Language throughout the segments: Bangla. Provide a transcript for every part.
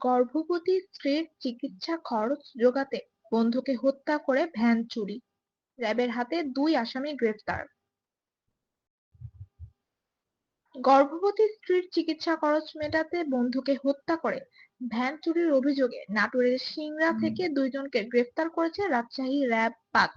গর্ভবতী স্ত্রীর চিকিৎসা খরচ জোগাতে বন্ধুকে হত্যা করে ভ্যান চুরি। র্যাবের হাতে দুই আসামি গ্রেফতার গর্ভবতী স্ত্রীর চিকিৎসা খরচ মেটাতে বন্ধুকে হত্যা করে ভ্যান চুরির অভিযোগে নাটোরের সিংড়া থেকে দুইজনকে গ্রেফতার করেছে রাজশাহী র্যাব পাঁচ।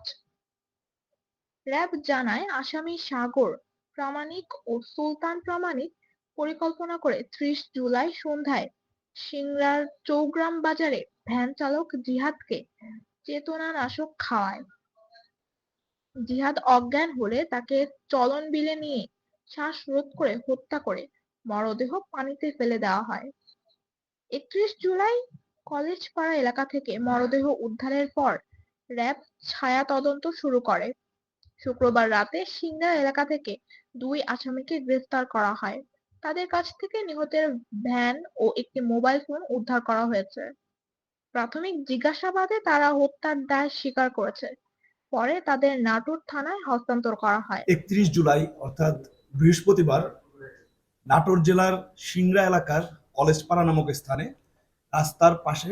র্যাব জানায় আসামি সাগর প্রামাণিক ও সুলতান প্রামাণিক পরিকল্পনা করে ত্রিশ জুলাই সন্ধ্যায় সিংড়ার চৌগ্রাম বাজারে ভ্যান চালক জিহাদকে চেতনানাশক খাওয়ায়। জিহাদ অজ্ঞান হলে তাকে চলন বিলে নিয়ে শ্বাসরোধ করে হত্যা করে। মরদেহ পানিতে ফেলে দেওয়া হয়। একত্রিশ জুলাই কলেজপাড়া এলাকা থেকে মরদেহ উদ্ধারের পর র্যাব ছায়া তদন্ত শুরু করে। শুক্রবার রাতে সিংড়া এলাকা থেকে দুই আসামিকে গ্রেফতার করা হয়। তাদের কাছ থেকে নিহতের ভ্যান ও একটি মোবাইল ফোন উদ্ধার করা হয়েছে। প্রাথমিক জিজ্ঞাসাবাদে তারা হত্যার দায় স্বীকার করেছে। পরে তাদের নাটোর থানায় হস্তান্তর করা হয়। একত্রিশ জুলাই, অর্থাৎ বৃহস্পতিবার, নাটোর জেলার সিংড়া এলাকার কলেজপাড়া নামক স্থানে রাস্তার পাশে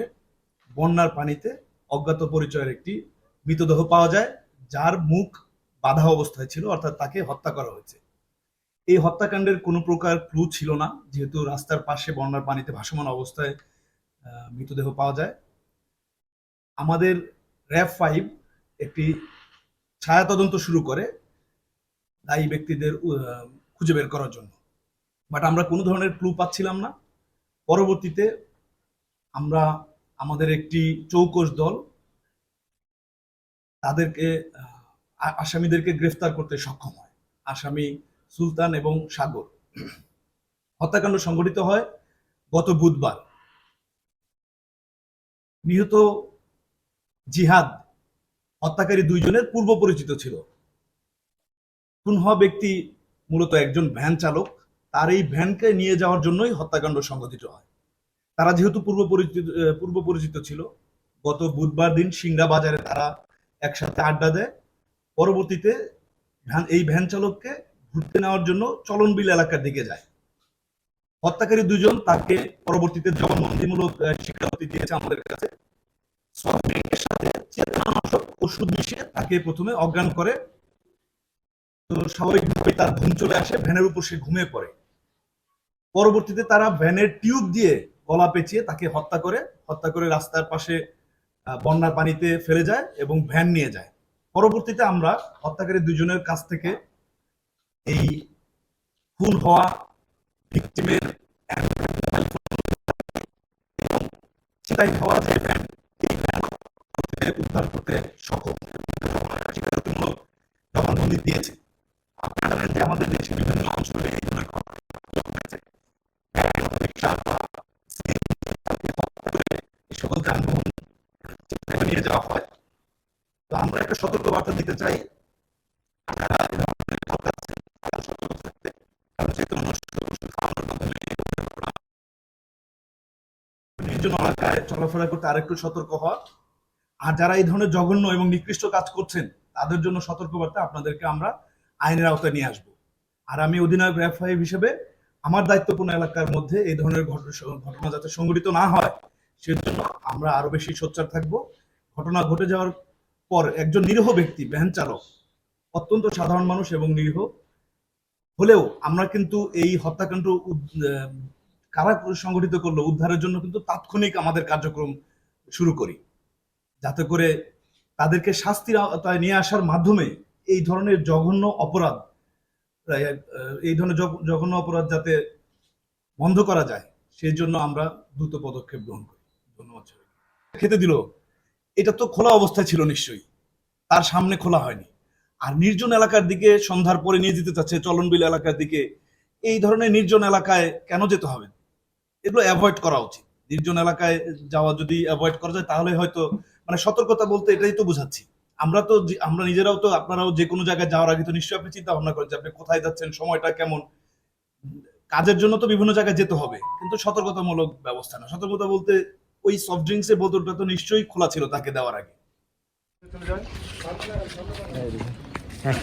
বন্যার পানিতে অজ্ঞাত পরিচয়ের একটি মৃতদেহ পাওয়া যায়, যার মুখ বাধা অবস্থায় ছিল, অর্থাৎ তাকে হত্যা করা হয়েছে। এই হত্যাকাণ্ডের কোনো প্রকার ক্লু ছিল না, যেহেতু রাস্তার পাশে বন্যার পানিতে ভাসমান অবস্থায় মৃতদেহ পাওয়া যায়। আমাদের র্যাব ফাইভ একটি ছায়া তদন্ত শুরু করে দায়ী ব্যক্তিদের খুঁজে বের করার জন্য। বাট আমরা কোনো ধরনের ক্লু পাচ্ছিলাম না। পরবর্তীতে আমরা আমাদের একটি চৌকস দল তাদেরকে আসামিদেরকে গ্রেফতার করতে সক্ষম হয়। আসামি সুলতান এবং সাগর। হত্যাকাণ্ড সংঘটিত হয় গত বুধবার। নিহত জিহাদ হত্যাকারী দুইজনের পূর্ব পরিচিত ছিল। খুন হওয়া ব্যক্তি মূলত একজন ভ্যান চালক। তার এই ভ্যানকে নিয়ে যাওয়ার জন্যই হত্যাকাণ্ড সংঘটিত হয়। তারা যেহেতু পূর্ব পরিচিত পূর্ব পরিচিত ছিল, গত বুধবার দিন সিংড়া বাজারে তারা একসাথে আড্ডা দেয়। পরবর্তীতে এই ভ্যান চালককে ঘুরতে নেওয়ার জন্য চলনবিল এলাকার দিকে যায়। হত্যাকারী দুজন তাকে পরবর্তীতে জবানবন্দিমূলক স্বীকারোক্তি দিয়েছে আমাদের কাছে। সাথে চেতনানাশক ওষুধ মিশিয়ে তাকে প্রথমে অজ্ঞান করে। তো তার ঘুম চলে আসে, ভ্যানের উপর সে ঘুমিয়ে পড়ে। পরবর্তীতে তারা ভ্যানের টিউব দিয়ে গলা পেঁচিয়ে তাকে হত্যা করে। হত্যা করে রাস্তার পাশে বন্যার পানিতে ফেলে যায় এবং ভ্যান নিয়ে যায়। পরবর্তীতে আমরা হত্যাকারী দুজনের কাছ থেকে এই খুন হওয়া ভিকটিমের চিতাই হওয়া যে উদ্ধার করতে সক্ষম। জবানবন্দি দিয়েছে। আপনারা যে আমাদের দেশে বিভিন্ন অঞ্চলে এই ধরনের সকল যানবাহন নিয়ে যাওয়া হয়। তো আমরা একটা সতর্ক দিতে চাই। আপনারা চলাফেরা করতে আরেকটু সতর্ক হওয়া। আর যারা এই ধরনের জঘন্য এবং নিকৃষ্ট কাজ করছেন, তাদের জন্য সতর্কবার্তা আপনাদেরকে আমরা আইনের আওতায় নিয়ে আসব। আর আমি অধিনায়ক হিসেবে আমার দায়িত্বপূর্ণ এলাকার মধ্যে এই ধরনের ঘটনা যাতে সংঘটিত না হয়, সেজন্য আমরা আরও বেশি সোচ্চার থাকব। ঘটনা ঘটে যাওয়ার পর একজন নিরীহ ব্যক্তি, ভ্যান চালক, অত্যন্ত সাধারণ মানুষ এবং নিরীহ, হলেও আমরা কিন্তু এই হত্যাকাণ্ড কারা সংগঠিত করল? উদ্ধারের জন্য কিন্তু তাৎক্ষণিক আমাদের কার্যক্রম শুরু করি। যাতে করে তাদেরকে শাস্তির আওতায় নিয়ে আসার মাধ্যমে এই ধরনের জঘন্য অপরাধ এই ধরনের জঘন্য অপরাধ যাতে বন্ধ করা যায়, সেই জন্য আমরা দ্রুত পদক্ষেপ গ্রহণ করি। ধন্যবাদ খেতে দিল। এটা তো খোলা অবস্থায় ছিল নিশ্চয়ই। তার সামনে খোলা হয়নি। আর নির্জন এলাকার দিকে সন্ধ্যার পরে নিয়ে যেতে চাচ্ছে চলনবিল এলাকার দিকে। এই ধরনের নির্জন এলাকায় কেন যেতে হবে? এগুলো অ্যাভয়েড করা উচিত। নির্জন এলাকায় যাওয়া যদি অ্যাভয়েড করা যায় তাহলে হয়তো মানে সতর্কতা বলতে এটাই তো বোঝাচ্ছি। আমরা তো যে- আমরা নিজেরাও তো আপনারাও যে কোনো জায়গায় যাওয়ার আগে তো নিশ্চয়ই আপনি চিন্তা ভাবনা করেন যে আপনি কোথায় যাচ্ছেন সময়টা কেমন। কাজের জন্য তো বিভিন্ন জায়গায় যেতে হবে কিন্তু সতর্কতামূলক ব্যবস্থা না। সতর্কতা বলতে ওই সফট ড্রিঙ্কস এর বোতলটা তো নিশ্চয়ই খোলা ছিল তাকে দেওয়ার আগে। হ্যাঁ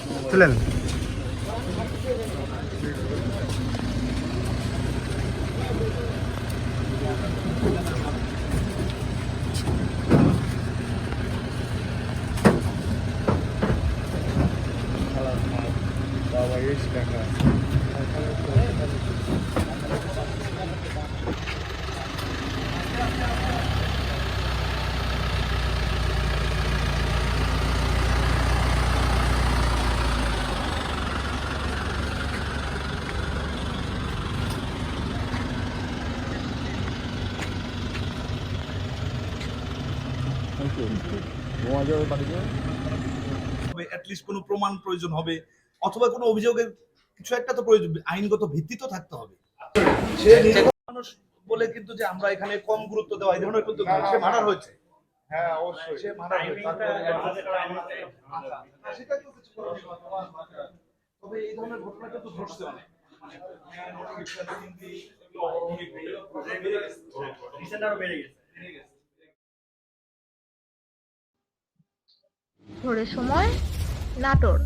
বাইশ টাকা অ্যাটলিস্ট কোনো প্রমাণ প্রয়োজন হবে। অথবা কোনো অভিযোগের কিছু একটা তো প্রয়োজন আইনগত ভিত্তি তো থাকতে হবে মানুষ বলে কিন্তু যে আমরা এখানে কম গুরুত্ব দেওয়া এই ধরনের কিন্তু সে মার্ডার হয়েছে হ্যাঁ অবশ্যই সে মার্ডার আচ্ছা, সেটা তো কিছু তবে এই ধরনের ঘটনা কিন্তু ঘটছে অনেক মানে জ্ঞান, অশিক্ষা, দুর্নীতি, এগুলো অনেক বেড়ে গেছে। বেড়ে গেছে। ভোরের সময় নাটোর